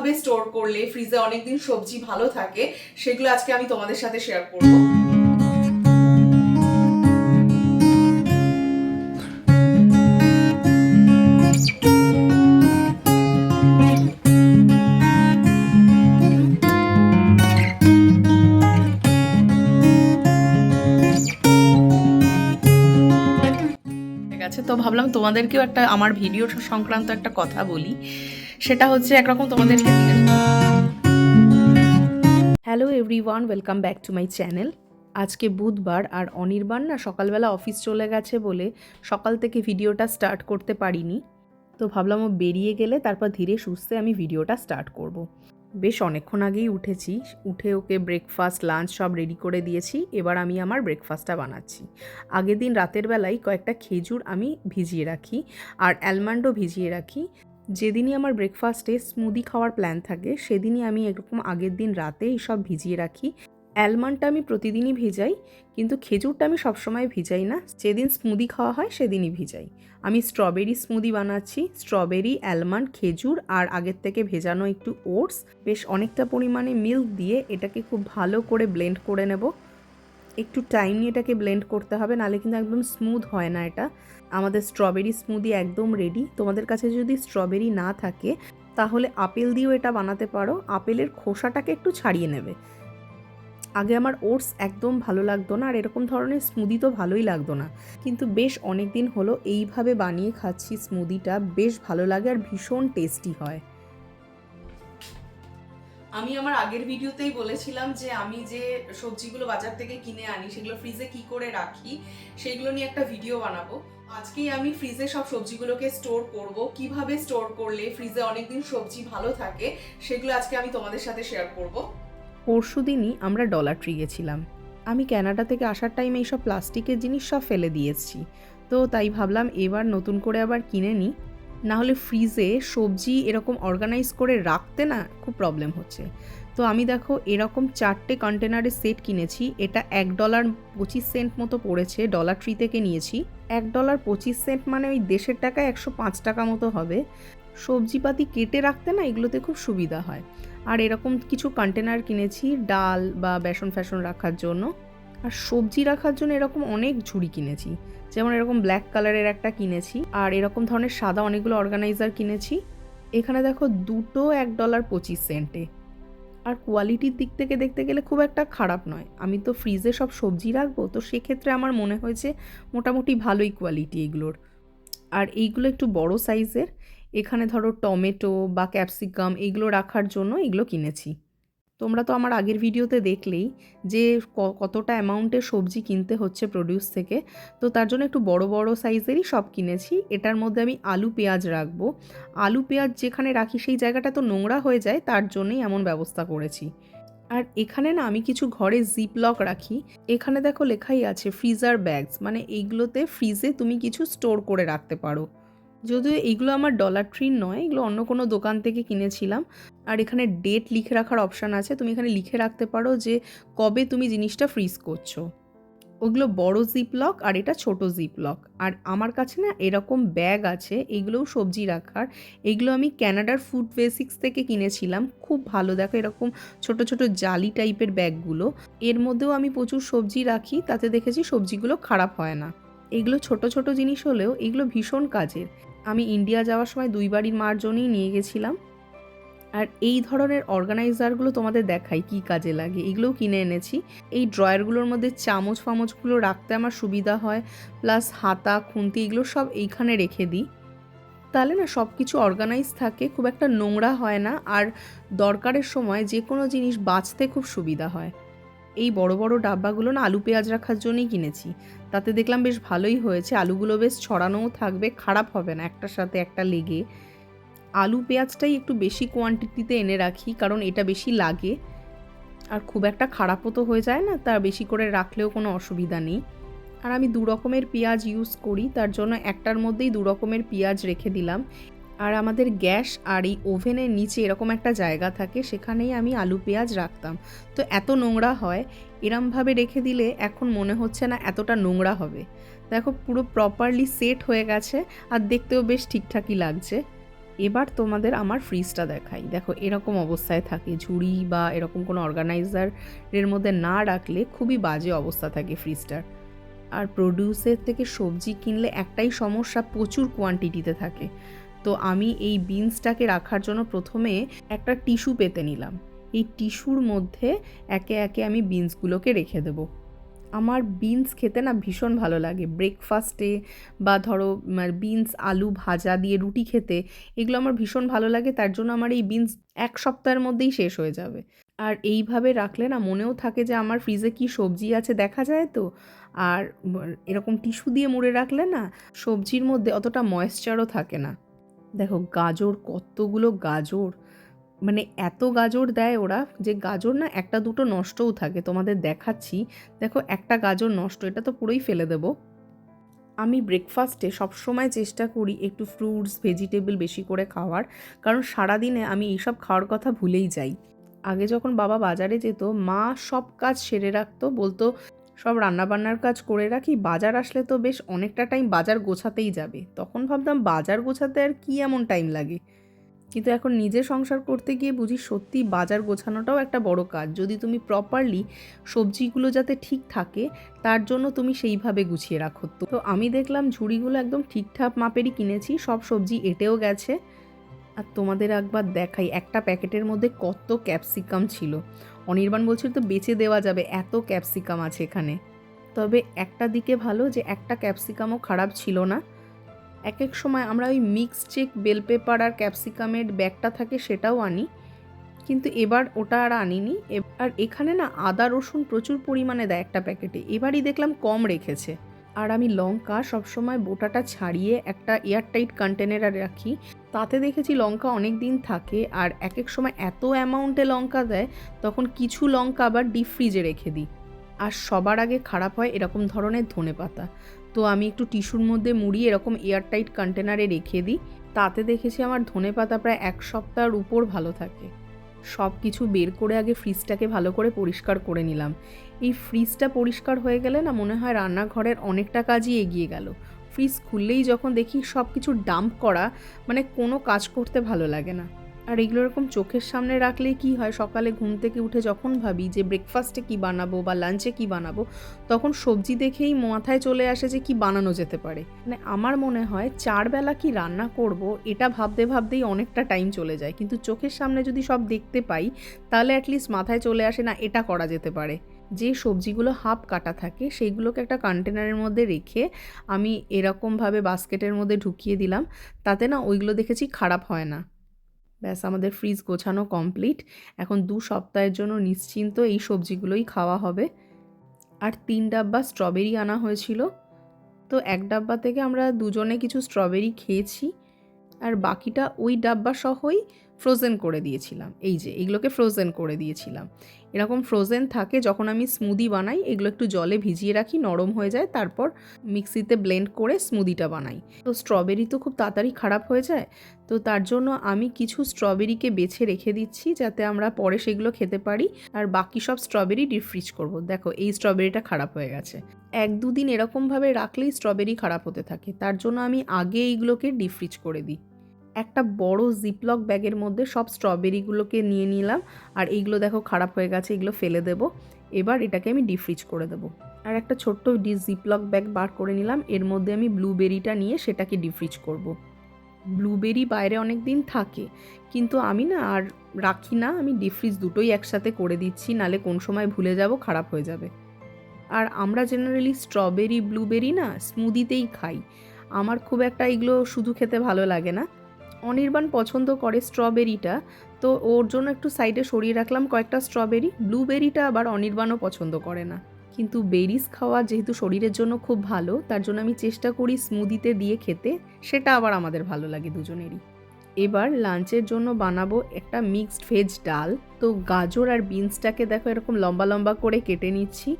কীভাবে স্টোর করলে ফ্রিজে অনেকদিন সবজি ভালো থাকে, সেগুলো আজকে আমি তোমাদের সাথে শেয়ার করব। তো ভাবলাম তোমাদেরকেও একটা, আমার ভিডিও সংক্রান্ত একটা কথা বলি। সেটা হচ্ছে একরকম তোমাদেরকে hello everyone welcome back to my channel আজকে বুধবার আর অনির্বাণ না সকালবেলা অফিস চলে গেছে বলে সকাল থেকে ভিডিওটা স্টার্ট করতে পারিনি। তো ভাবলাম ও বেরিয়ে গেলে তারপর ধীরে সুস্থে আমি ভিডিওটা স্টার্ট করব। বেশ অনেকক্ষণ আগেই উঠেছি। উঠে ওকে ব্রেকফাস্ট লাঞ্চ সব রেডি করে দিয়েছি। এবার আমি আমার ব্রেকফাস্টটা বানাচ্ছি। আগের দিন রাতের বেলায় কয়েকটা খেজুর আমি ভিজিয়ে রাখি আর অ্যালমন্ডও ভিজিয়ে রাখি। যেদিনই আমার ব্রেকফাস্টে স্মুদি খাওয়ার প্ল্যান থাকে, সেদিনই আমি এরকম আগের দিন রাতে এইসব ভিজিয়ে রাখি। অ্যালমন্ডটা আমি প্রতিদিনই ভিজাই, কিন্তু খেজুরটা আমি সবসময় ভিজাই না। যেদিন স্মুদি খাওয়া হয়, সেদিনই ভিজাই। আমি স্ট্রবেরি স্মুদি বানাচ্ছি। স্ট্রবেরি অ্যালমন্ড খেজুর আর আগের থেকে ভেজানো একটু ওটস বেশ অনেকটা পরিমাণে মিল্ক দিয়ে এটাকে খুব ভালো করে ব্লেন্ড করে নেব। একটু টাইম নিয়ে এটাকে ব্লেন্ড করতে হবে নাহলে কিন্তু একদম স্মুথ হয় না এটা। আমাদের স্ট্রবেরি স্মুদি একদম রেডি তোমাদের কাছে যদি স্ট্রবেরি না থাকে, তাহলে আপেল দিয়েও এটা বানাতে পারো। আপেলের খোসাটাকে একটু ছাড়িয়ে নেবে। আগে আমার ওটস একদম ভালো লাগতো না আর এরকম ধরনের স্মুদি তো ভালোই লাগতো না। কিন্তু বেশ অনেক দিন হলো এইভাবে বানিয়ে খাচ্ছি স্মুদিটা বেশ ভালো লাগে আর ভীষণ টেস্টি হয়। আমি আমার আগের ভিডিওতেই বলেছিলাম যে আমি যে সবজিগুলো বাজার থেকে কিনে আনি, সেগুলো ফ্রিজে কি করে রাখি, সেগুলো নিয়ে একটা ভিডিও বানাবো। আজকেই আমি ফ্রিজে সব সবজিগুলোকে স্টোর করব। কীভাবে স্টোর করলে ফ্রিজে অনেকদিন সবজি ভালো থাকে, সেগুলো আজকে আমি তোমাদের সাথে শেয়ার করব। পরশু দিনই আমরা ডলার ট্রি গেছিলাম আমি ক্যানাডা থেকে আসার টাইমে এইসব প্লাস্টিকের জিনিস সব ফেলে দিয়েছি তো তাই ভাবলাম এবার নতুন করে আবার কিনে নিই। না হলে ফ্রিজে সবজি এরকম অর্গানাইজ করে রাখতে না খুব প্রবলেম হচ্ছে। তো আমি দেখো এরকম চারটে কন্টেনারের সেট কিনেছি। এটা এক ডলার পঁচিশ সেন্ট মতো পড়েছে। ডলার ট্রি থেকে নিয়েছি। এক ডলার পঁচিশ সেন্ট মানে ওই দেশের টাকায় একশো পাঁচ টাকা মতো হবে। সবজিপাতি কেটে রাখতে না এগুলোতে খুব সুবিধা হয়। আর এরকম কিছু কন্টেনার কিনেছি, ডাল বা বেসন ফ্যাসন রাখার জন্য। আর সবজি রাখার জন্য এরকম অনেক ঝুড়ি কিনেছি। যেমন এরকম ব্ল্যাক কালারের একটা কিনেছি, আর এরকম ধরনের সাদা অনেকগুলো অর্গানাইজার কিনেছি। এখানে দেখো দুটো এক ডলার পঁচিশ সেন্টে আর কোয়ালিটির দিক থেকে দেখতে গেলে খুব একটা খারাপ নয়। আমি তো ফ্রিজে সব সবজি রাখব, তো সেক্ষেত্রে আমার মনে হয়েছে মোটামুটি ভালোই কোয়ালিটি এগুলোর। আর এইগুলো একটু বড় সাইজের এখানে ধরো টমেটো বা ক্যাপসিকাম এগুলো রাখার জন্য এগুলো কিনেছি। তোমরা তো আমার আগের ভিডিওতে দেখলেই যে কতটা অ্যামাউন্টের সবজি কিনতে হচ্ছে প্রডিউস থেকে, তো তার জন্য একটু বড় বড় সাইজেরই সব কিনেছি। এটার মধ্যে আমি আলু, পেঁয়াজ রাখব। আলু, পেঁয়াজ যেখানে রাখি সেই জায়গাটা তো নোংরা হয়ে যায়, তার জন্যই এমন ব্যবস্থা করেছি। আর এখানে না আমি কিছু ঘরে জিপ লক রাখি। এখানে দেখো লেখাই আছে ফ্রিজার ব্যাগস মানে এইগুলোতে ফ্রিজে তুমি কিছু স্টোর করে রাখতে পারো। যদিও এইগুলো আমার ডলার ট্রির নয়, এগুলো অন্য কোনো দোকান থেকে কিনেছিলাম। আর এখানে ডেট লিখে রাখার অপশান আছে, তুমি এখানে লিখে রাখতে পারো যে কবে তুমি জিনিসটা ফ্রিজ করছ। ওগুলো বড় জিপ লক আর এটা ছোট জিপ লক আর আমার কাছে না এরকম ব্যাগ আছে, এগুলোও সবজি রাখার। এগুলো আমি ক্যানাডার ফুড বেসিক্স থেকে কিনেছিলাম, খুব ভালো। দেখো এরকম ছোট ছোট জালি টাইপের ব্যাগগুলো এর মধ্যেও আমি প্রচুর সবজি রাখি, তাতে দেখেছি সবজিগুলো খারাপ হয় না। এগুলো ছোট ছোট জিনিস হলেও এগুলো ভীষণ কাজের। আমি ইন্ডিয়া যাওয়ার সময় দুই বাড়ির মার জন্যই নিয়ে গেছিলাম। আর এই ধরনের অর্গানাইজারগুলো তোমাদের দেখাই, কি কাজে লাগে, এগুলোও কিনে এনেছি। এই ড্রয়ারগুলোর মধ্যে চামচ ফামচগুলো রাখতে আমার সুবিধা হয়, প্লাস হাতা, খুন্তি, এগুলো সব এইখানে রেখে দিই। তাহলে না সব কিছু অর্গানাইজ থাকে, খুব একটা নোংরা হয় না, আর দরকারের সময় যে কোনো জিনিস বাঁচতে খুব সুবিধা হয়। এই বড় বড় ডাব্বাগুলো না আলু পেঁয়াজ রাখার জন্যই কিনেছি। তাতে দেখলাম বেশ ভালোই হয়েছে। আলুগুলো বেশ ছড়ানোও থাকবে, খারাপ হবে না একটার সাথে একটা লেগে। আলু পেঁয়াজটাই একটু বেশি কোয়ান্টিটিতে এনে রাখি, কারণ এটা বেশি লাগে। আর খুব একটা খারাপও তো হয়ে যায় না, তা বেশি করে রাখলেও কোনো অসুবিধা নেই। আর আমি দু রকমের পেঁয়াজ ইউজ করি, তার জন্য একটার মধ্যেই দু রকমের পেঁয়াজ রেখে দিলাম। আর আমাদের গ্যাস আর এই ওভেনের নিচে এরকম একটা জায়গা থাকে, সেখানেই আমি আলু পেঁয়াজ রাখতাম। তো এত নোংরা হয়, এরমভাবে রেখে দিলে এখন মনে হচ্ছে না এতটা নোংরা হবে। দেখো পুরো প্রপারলি সেট হয়ে গেছে আর দেখতেও বেশ ঠিকঠাকই লাগছে। এবার তোমাদের আমার ফ্রিজটা দেখাই। দেখো এরকম অবস্থায় থাকে, ঝুড়ি বা এরকম কোনো অর্গানাইজারের মধ্যে না রাখলে খুবই বাজে অবস্থা থাকে ফ্রিজটার আর প্রডিউসের থেকে সবজি কিনলে একটাই সমস্যা, প্রচুর কোয়ান্টিটিতে থাকে। তো আমি এই বিনসটাকে রাখার জন্য প্রথমে একটা টিস্যু পেতে নিলাম। এই টিস্যুর মধ্যে একে একে আমি বিনসগুলোকে রেখে দেবো। আমার বিনস খেতে না ভীষণ ভালো লাগে। ব্রেকফাস্টে বা ধরো বিনস আলু ভাজা দিয়ে রুটি খেতে, এগুলো আমার ভীষণ ভালো লাগে। তার জন্য আমার এই বিনস এক সপ্তাহের মধ্যেই শেষ হয়ে যাবে। আর এইভাবে রাখলে না মনেও থাকে যে আমার ফ্রিজে কি সবজি আছে দেখা যায় তো। আর এরকম টিস্যু দিয়ে মুড়ে রাখলে না সবজির মধ্যে অতটা ময়েশ্চারও থাকে না। দেখো, গাজর, কতগুলো গাজর। মানে এত গাজর দেয় ওরা যে গাজর না একটা দুটো নষ্টও থাকে। তোমাদের দেখাচ্ছি। দেখো, একটা গাজর নষ্ট, এটা তো পুরোই ফেলে দেব। আমি ব্রেকফাস্টে সবসময় চেষ্টা করি একটু ফ্রুটস ভেজিটেবল বেশি করে খাওয়ার। কারণ সারাদিনে আমি এইসব খাওয়ার কথা ভুলেই যাই। আগে যখন বাবা বাজারে যেত, মা সব কাজ সেরে রাখতো, বলতো সব রান্নাবান্নার কাজ করে রাখি, বাজার আসলে তো বেশ অনেকটা টাইম বাজার গোছাতেই যাবে। তখন ভাবতাম বাজার গোছাতে আর কি এমন টাইম লাগে? কিন্তু এখন নিজে সংসার করতে গিয়ে বুঝি সত্যি বাজার গোছানোটাও একটা বড় কাজ। যদি তুমি প্রপারলি সবজিগুলো যাতে ঠিক থাকে, তার জন্য তুমি সেইভাবে গুছিয়ে রাখো। তো আমি দেখলাম ঝুড়িগুলো একদম ঠিকঠাক মাপেরই কিনেছি, সব সবজি এটেও গেছে। আর তোমাদের একবার দেখাই, একটা প্যাকেটের মধ্যে কত ক্যাপসিকাম ছিল। অনির্বাণ বলছিল তো বেচে দেওয়া যাবে, এত ক্যাপসিকাম আছে এখানে। তবে একটা দিকে ভালো যে একটা ক্যাপসিকামও খারাপ ছিল না। এক এক সময় আমরা ওই মিক্স চেক বেল পেপার আর ক্যাপসিকামের ব্যাগটা থাকে সেটাও আনি, কিন্তু এবার ওটা আর আনিনি। আর এখানে না আদা রসুন প্রচুর পরিমাণে দেয় একটা প্যাকেটে, এবারই দেখলাম কম রেখেছে। আর আমি লঙ্কা সবসময় বোটাটা ছাড়িয়ে একটা এয়ারটাইট কন্টেনারে রাখি। তাতে দেখেছি লঙ্কা অনেক দিন থাকে আর এক এক সময় এত অ্যামাউন্টে লঙ্কা দেয়, তখন কিছু লঙ্কা আবার ডিপ ফ্রিজে রেখে দিই। আর সবার আগে খারাপ হয় এরকম ধরনের ধনে পাতা। তো আমি একটু টিস্যুর মধ্যে মুড়িয়ে এরকম এয়ারটাইট কন্টেনারে রেখে দিই। তাতে দেখেছি আমার ধনে পাতা প্রায় এক সপ্তাহের উপর ভালো থাকে। সব কিছু বের করে আগে ফ্রিজটাকে ভালো করে পরিষ্কার করে নিলাম। এই ফ্রিজটা পরিষ্কার হয়ে গেলে না মনে হয় রান্নাঘরের অনেকটা কাজই এগিয়ে গেল। ফ্রিজ খুললেই যখন দেখি সব কিছু ডাম্প করা মানে কোনো কাজ করতে ভালো লাগে না। আর এগুলো এরকম চোখের সামনে রাখলেই কি হয়? সকালে ঘুম থেকে উঠে যখন ভাবি যে ব্রেকফাস্টে কি বানাবো বা লাঞ্চে কি বানাবো, তখন সবজি দেখেই মাথায় চলে আসে যে কি বানানো যেতে পারে। মানে আমার মনে হয় চার বেলা কি রান্না করব, এটা ভাবতে ভাবতেই অনেকটা টাইম চলে যায়। কিন্তু চোখের সামনে যদি সব দেখতে পাই, তাহলে অ্যাটলিস্ট মাথায় চলে আসে, না, এটা করা যেতে পারে। যে সবজিগুলো হাফ কাটা থাকে, সেইগুলোকে একটা কন্টেনারের মধ্যে রেখে আমি এরকমভাবে বাস্কেটের মধ্যে ঢুকিয়ে দিলাম, তাতে না ওইগুলো দেখেছি খারাপ হয় না। ব্যাস, আমাদের ফ্রিজ গোছানো কমপ্লিট এখন দু সপ্তাহের জন্য নিশ্চিন্ত এই সবজিগুলোই খাওয়া হবে। আর তিন ডাব্বা স্ট্রবেরি আনা হয়েছিল। তো এক ডাব্বা থেকে আমরা দুজনে কিছু স্ট্রবেরি খেয়েছি। আর বাকিটা ওই ডাব্বা সহই ফ্রোজেন করে দিয়েছিলাম। এই যে, এগুলোকে ফ্রোজেন করে দিয়েছিলাম। এরকম ফ্রোজেন থাকে, যখন আমি স্মুদি বানাই, এগুলো একটু জলে ভিজিয়ে রাখি, নরম হয়ে যায়, তারপর মিক্সিতে ব্লেন্ড করে স্মুদিটা বানাই। তো স্ট্রবেরি তো খুব তাড়াতাড়ি খারাপ হয়ে যায়, তো তার জন্য আমি কিছু স্ট্রবেরিকে বেছে রেখে দিচ্ছি, যাতে আমরা পরে সেগুলো খেতে পারি। আর বাকি সব স্ট্রবেরি ডিপ ফ্রিজ করব। দেখো, এই স্ট্রবেরিটা খারাপ হয়ে গেছে। এক দুদিন এরকমভাবে রাখলেই স্ট্রবেরি খারাপ হতে থাকে। তার জন্য আমি আগে এইগুলোকে ডিপ ফ্রিজ করে দিই। একটা বড় জিপলক ব্যাগের মধ্যে সব স্ট্রবেরিগুলোকে নিয়ে নিলাম। আর এইগুলো দেখো খারাপ হয়ে গেছে, এগুলো ফেলে দেবো। এবার এটাকে আমি ডিপ ফ্রিজ করে দেবো। আর একটা ছোট্ট ডি জিপলক ব্যাগ বার করে নিলাম। এর মধ্যে আমি ব্লুবেরিটা নিয়ে সেটাকে ডিপ ফ্রিজ করব। ব্লুবেরি বাইরে অনেক দিন থাকে, কিন্তু আমি না আর রাখি না। আমি ডিপ ফ্রিজ দুটোই একসাথে করে দিচ্ছি, নালে কোন সময় ভুলে যাব, খারাপ হয়ে যাবে। আর আমরা জেনারেলি স্ট্রবেরি ব্লুবেরি না স্মুদিতেই খাই। আমার খুব একটা এগুলো শুধু খেতে ভালো লাগে না। অনির্বাণ পছন্দ করে স্ট্রবেরিটা তো ওর জন্য একটু সাইডে সরিয়ে রাখলাম কয়েকটা স্ট্রবেরি ব্লুবেরিটা আবার অনির্বাণও পছন্দ করে না। কিন্তু বেরিস খাওয়া যেহেতু শরীরের জন্য খুব ভালো, তার জন্য আমি চেষ্টা করি স্মুদিতে দিয়ে খেতে, সেটা আবার আমাদের ভালো লাগে দুজনেরই। এবার লাঞ্চের জন্য বানাবো একটা মিক্সড ভেজ ডাল। তো গাজর আর বিনসটাকে দেখো এরকম লম্বা লম্বা করে কেটে নিচ্ছি।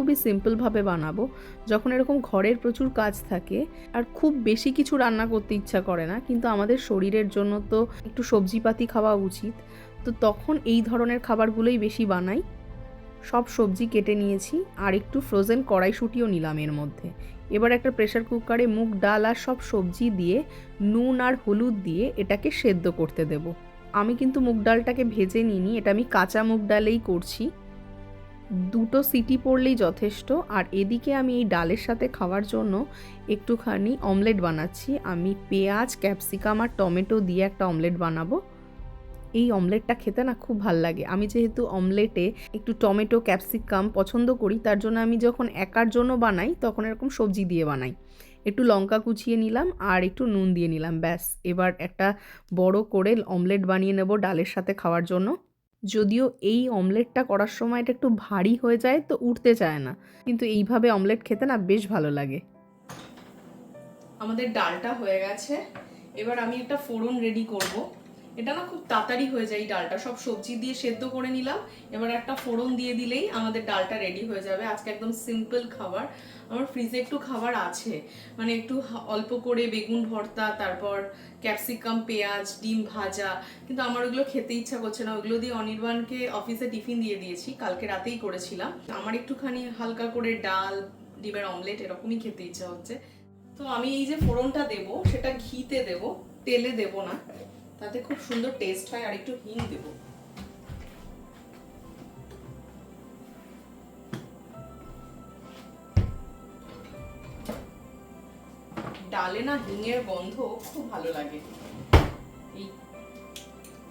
খুবই সিম্পলভাবে বানাবো। যখন এরকম ঘরের প্রচুর কাজ থাকে, আর খুব বেশি কিছু রান্না করতে ইচ্ছা করে না, কিন্তু আমাদের শরীরের জন্য তো একটু সবজিপাতি খাওয়া উচিত, তো তখন এই ধরনের খাবারগুলোই বেশি বানাই। সব সবজি কেটে নিয়েছি, আর একটু ফ্রোজেন কড়াইশুঁটিও নিলাম এর মধ্যে। এবার একটা প্রেশার কুকারে মুগ ডাল আর সব সবজি দিয়ে, নুন আর হলুদ দিয়ে এটাকে সেদ্ধ করতে দেব। আমি কিন্তু মুগ ডালটাকে ভেজে নিইনি, এটা আমি কাঁচা মুগ ডালেই করছি। দুটো সিটি পড়লেই যথেষ্ট। আর এদিকে আমি এই ডালের সাথে খাওয়ার জন্য একটুখানি অমলেট বানাচ্ছি। আমি পেঁয়াজ, ক্যাপসিকাম আর টমেটো দিয়ে একটা অমলেট বানাবো। এই অমলেটটা খেতে না খুব ভালো লাগে। আমি যেহেতু অমলেটে একটু টমেটো, ক্যাপসিকাম পছন্দ করি, তার জন্য আমি যখন একার জন্য বানাই, তখন এরকম সবজি দিয়ে বানাই। একটু লঙ্কা কুচিয়ে নিলাম আর একটু নুন দিয়ে নিলাম, ব্যাস। এবার একটা বড় করে অমলেট বানিয়ে নেব ডালের সাথে খাওয়ার জন্য। যদিও এই অমলেটটা করার সময় এটা একটু ভারী হয়ে যায় তো উঠতে চায় না। কিন্তু এইভাবে অমলেট খেতে না বেশ ভালো লাগে। আমাদের ডালটা হয়ে গেছে। এবার আমি একটা ফোড়ন রেডি করব। এটা না খুব তাড়াতাড়ি হয়ে যায় এই ডালটা। সব সবজি দিয়ে সেদ্ধ করে নিলাম। এবার একটা ফোড়ন দিয়ে দিলেই আমাদের ডালটা রেডি হয়ে যাবে। আজকে একদম সিম্পল খাবার। আমার ফ্রিজে একটু খাবার আছে। মানে একটু অল্প করে বেগুন ভর্তা, তারপর ক্যাপসিকাম পেঁয়াজ, ডিম ভাজা। কিন্তু আমার ওগুলো খেতে ইচ্ছা করছে না। ওগুলো দিয়ে অনির্বাণকে অফিসে টিফিন দিয়ে দিয়েছি। কালকে রাতেই করেছিলাম। আমার একটুখানি হালকা করে ডাল, ডিমের অমলেট এরকমই খেতে ইচ্ছা হচ্ছে। তো আমি এই যে ফোড়নটা দেব, সেটা ঘিতে দেব। তেলে দেব না। তাতে খুব সুন্দর টেস্ট হয় আর একটু হিং দেব। ডালে না হিঙের গন্ধ খুব ভালো লাগে। এই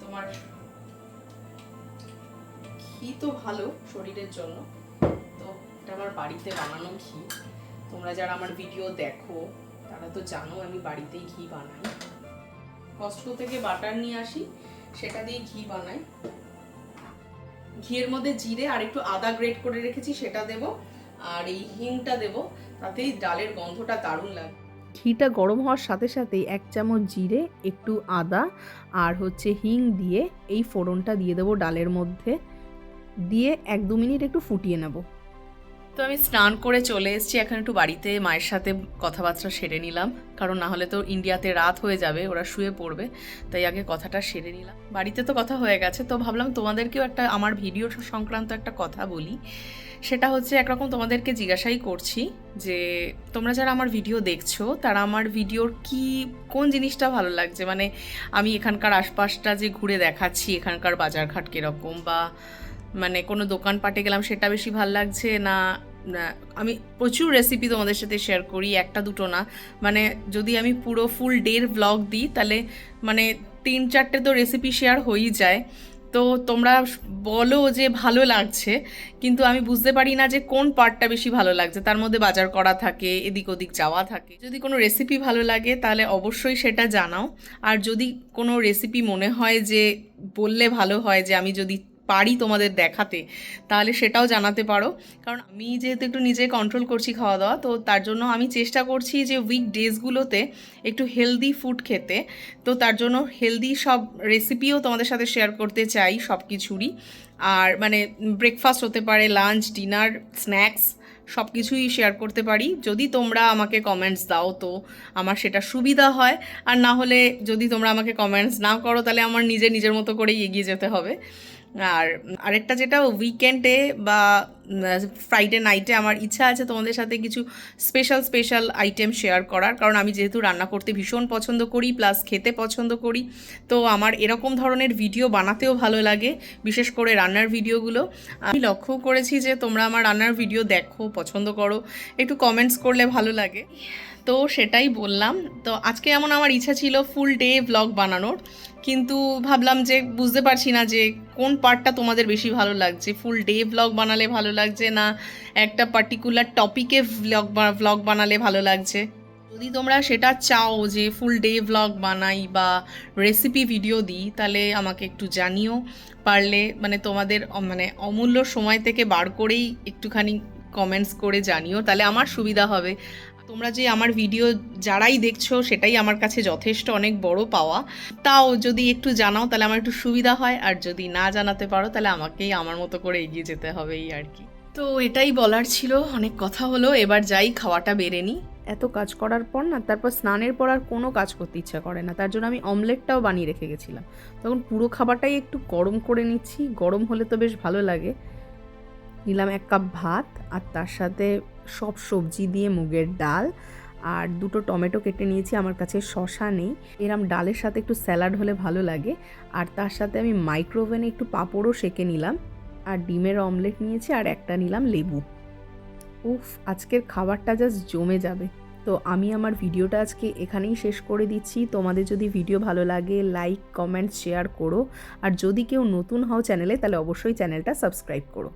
তোমার ঘি তো ভালো শরীরের জন্য। তো এটা আমার বাড়িতে বানানো ঘি। তোমরা যারা আমার ভিডিও দেখো, তারা তো জানো আমি বাড়িতেই ঘি বানাই। কস্টকো থেকে বাটার নিয়ে আসি, সেটা দিয়ে ঘি বানাই। ঘিয়ের মধ্যে জিরে আর একটু আদা গ্রেট করে রেখেছি, সেটা দেব। আর এই হিংটা দেব, তাতেই ডালের গন্ধটা দারুণ লাগে। ঘিটা গরম হওয়ার সাথে সাথেই এক চামচ জিরে, একটু আদা আর হচ্ছে হিং দিয়ে এই ফোড়নটা দিয়ে দেবো ডালের মধ্যে। দিয়ে এক দু মিনিট একটু ফুটিয়ে নেব। তো আমি স্নান করে চলে এসেছি। এখন একটু বাড়িতে মায়ের সাথে কথাবার্তা সেরে নিলাম। কারণ না হলে তো ইন্ডিয়াতে রাত হয়ে যাবে, ওরা শুয়ে পড়বে। তাই আগে কথাটা সেরে নিলাম। বাড়িতে তো কথা হয়ে গেছে, তো ভাবলাম তোমাদেরকেও একটা, আমার ভিডিও সংক্রান্ত একটা কথা বলি। সেটা হচ্ছে একরকম তোমাদেরকে জিজ্ঞাসাই করছি যে, তোমরা যারা আমার ভিডিও দেখছ, তারা আমার ভিডিওর কি, কোন জিনিসটা ভালো লাগছে? মানে আমি এখানকার আশপাশটা যে ঘুরে দেখাচ্ছি, এখানকার বাজারঘাট কীরকম বা মানে কোনো দোকান দোকানপাটে গেলাম সেটা বেশি ভালো লাগছে না, আমি প্রচুর রেসিপি তোমাদের সাথে শেয়ার করি একটা দুটো না। মানে যদি আমি পুরো ফুল ডের ব্লগ দিই তাহলে মানে তিন চারটে তো রেসিপি শেয়ার হয়েই যায়। তো তোমরা বলো যে ভালো লাগছে কিন্তু আমি বুঝতে পারি না যে কোন পার্টটা বেশি ভালো লাগছে। তার মধ্যে বাজার করা থাকে এদিক ওদিক যাওয়া থাকে। যদি কোনো রেসিপি ভালো লাগে তাহলে অবশ্যই সেটা জানাও। আর যদি কোনো রেসিপি মনে হয় যে বললে ভালো হয় যে আমি যদি পারি তোমাদের দেখাতে, তাহলে সেটাও জানাতে পারো। কারণ আমি যেহেতু একটু নিজে কন্ট্রোল করছি খাওয়া দাওয়া তো তার জন্য আমি চেষ্টা করছি যে উইক ডেজগুলোতে একটু হেলদি ফুড খেতে। তো তার জন্য হেলদি সব রেসিপিও তোমাদের সাথে শেয়ার করতে চাই সব কিছুরই আর মানে ব্রেকফাস্ট হতে পারে লাঞ্চ ডিনার স্ন্যাক্স সব কিছুই শেয়ার করতে পারি। যদি তোমরা আমাকে কমেন্টস দাও, তো আমার সেটা সুবিধা হয়। আর না হলে যদি তোমরা আমাকে কমেন্টস না করো, তাহলে আমার নিজে নিজের মতো করেই এগিয়ে যেতে হবে। আর আরেকটা যেটা উইকেন্ডে বা ফ্রাইডে নাইটে আমার ইচ্ছা আছে তোমাদের সাথে কিছু স্পেশাল স্পেশাল আইটেম শেয়ার করার। কারণ আমি যেহেতু রান্না করতে ভীষণ পছন্দ করি প্লাস খেতে পছন্দ করি, তো আমার এরকম ধরনের ভিডিও বানাতেও ভালো লাগে, বিশেষ করে রান্নার ভিডিওগুলো আমি লক্ষ্য করেছি যে তোমরা আমার রান্নার ভিডিও দেখো, পছন্দ করো, একটু কমেন্টস করলে ভালো লাগে। তো সেটাই বললাম। তো আজকে এমন আমার ইচ্ছা ছিল ফুল ডে ব্লগ বানানোর, কিন্তু ভাবলাম যে বুঝতে পারছি না যে কোন পার্টটা তোমাদের বেশি ভালো লাগছে। ফুল ডে ব্লগ বানালে ভালো লাগছে না? একটা পার্টিকুলার টপিকে ব্লগ ব্লগ বানালে ভালো লাগছে। যদি তোমরা সেটা চাও যে ফুল ডে ব্লগ বানাই বা রেসিপি ভিডিও দিই, তাহলে আমাকে একটু জানিও। পারলে মানে তোমাদের মানে অমূল্য সময় থেকে বার করেই একটুখানি কমেন্টস করে জানিও, তাহলে আমার সুবিধা হবে। তোমরা যে আমার ভিডিও যারাই দেখছ, সেটাই আমার কাছে যথেষ্ট অনেক বড় পাওয়া। তাও যদি একটু জানাও, তাহলে আমার একটু সুবিধা হয়। আর যদি না জানাতে পারো, তাহলে আমাকেই আমার মতো করে এগিয়ে যেতে হবে, এই আর কি। তো এটাই বলার ছিল, অনেক কথা হলো, এবার যাই খাওয়াটা বেড়ে নিই। এত কাজ করার পর না, তারপর স্নানের পর আর কোনো কাজ করতে ইচ্ছা করে না, তার জন্য আমি অমলেটটাও বানিয়ে রেখে গেছিলাম। তখন পুরো খাবারটাই একটু গরম করে নিচ্ছি, গরম হলে তো বেশ ভালো লাগে। নিলাম এক কাপ ভাত, আর তার সাথে সব সবজি দিয়ে মুগের ডাল, আর দুটো টমেটো কেটে নিয়েছি, আমার কাছে শশা নেই। এরম ডালের সাথে একটু স্যালাড হলে ভালো লাগে, আর তার সাথে আমি মাইক্রোওভেনে একটু পাঁপড়ও সেঁকে নিলাম। আর ডিমের অমলেট নিয়েছি আর একটা নিলাম লেবু। উফ, আজকের খাবারটা জাস্ট জমে যাবে। তো আমি আমার ভিডিওটা আজকে এখানেই শেষ করে দিচ্ছি। তোমাদের যদি ভিডিও ভালো লাগে লাইক কমেন্ট শেয়ার করো। আর যদি কেউ নতুন হও চ্যানেলে, তাহলে অবশ্যই চ্যানেলটা সাবস্ক্রাইব করো।